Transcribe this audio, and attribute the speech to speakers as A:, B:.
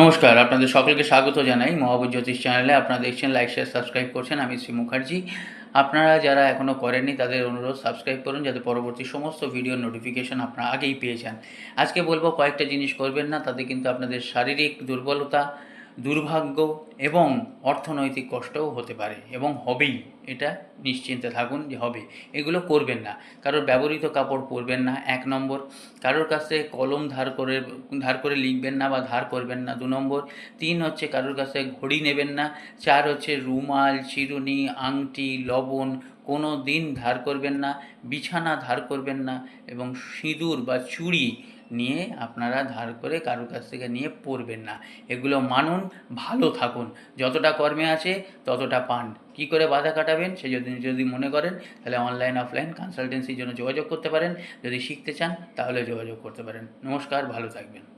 A: নমস্কার, আপনাদের সকলকে স্বাগত জানাই মহাবীর জ্যোতিষ চ্যানেলে। আপনারা দেখছেন লাইক শেয়ার সাবস্ক্রাইব করছেন, আমি শ্রী মুখার্জি। আপনারা যারা এখনও করেননি, তাদের অনুরোধ সাবস্ক্রাইব করুন, যাতে পরবর্তী সমস্ত ভিডিও নোটিফিকেশন আপনারা আগেই পেয়ে যান। আজকে বলব কয়েকটা জিনিস করবেন না, তাতে কিন্তু আপনাদের শারীরিক দুর্বলতা দুর্ভাগ্য এবং অর্থনৈতিক কষ্টও হতে পারে এবং হবেই। এটা নিশ্চিন্তে থাকুন যে হবে। এগুলো করবেন না। কারোর ব্যবহৃত কাপড় পরবেন না, এক নম্বর। কারোর কাছ কলম ধার করে ধার করে লিখবেন না বা ধার করবেন না, দু নম্বর। তিন হচ্ছে কারোর কাছে ঘড়ি নেবেন না। চার হচ্ছে রুমাল চিরুনি আংটি, লবণ কোনো দিন ধার করবেন না, বিছানা ধার করবেন না এবং সিঁদুর বা চুড়ি নিয়ে আপনারা ধার করে কারোর কাছ থেকে নিয়ে পড়বেন না। এগুলো মানুন, ভালো থাকুন। যতটা কর্মে আছে, ততটা পান। কি করে বাধা কাটাবেন, সে যদি যদি মনে করেন, তাহলে অনলাইন অফলাইন কনসালটেন্সির জন্য যোগাযোগ করতে পারেন। যদি শিখতে চান, তাহলে যোগাযোগ করতে পারেন। নমস্কার, ভালো থাকবেন।